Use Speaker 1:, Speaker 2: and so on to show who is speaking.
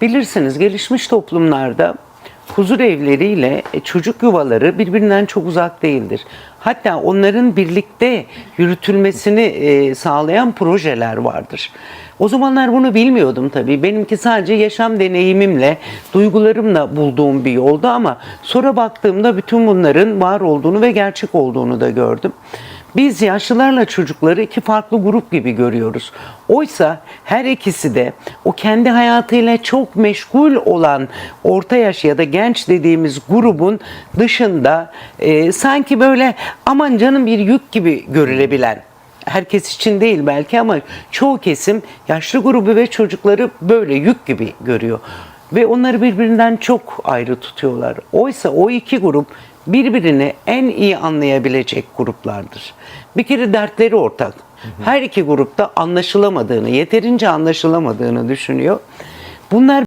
Speaker 1: bilirsiniz gelişmiş toplumlarda huzur evleriyle e, çocuk yuvaları birbirinden çok uzak değildir. Hatta onların birlikte yürütülmesini e, sağlayan projeler vardır. O zamanlar bunu bilmiyordum tabii. Benimki sadece yaşam deneyimimle, duygularımla bulduğum bir yoldu ama sonra baktığımda bütün bunların var olduğunu ve gerçek olduğunu da gördüm. Biz yaşlılarla çocukları iki farklı grup gibi görüyoruz. Oysa her ikisi de o kendi hayatıyla çok meşgul olan orta yaş ya da genç dediğimiz grubun dışında e, sanki böyle aman canım bir yük gibi görülebilen herkes için değil belki ama çoğu kesim yaşlı grubu ve çocukları böyle yük gibi görüyor. Ve onları birbirinden çok ayrı tutuyorlar. Oysa o iki grup birbirini en iyi anlayabilecek gruplardır. Bir kere dertleri ortak. Her iki grupta anlaşılamadığını, yeterince anlaşılamadığını düşünüyor. Bunlar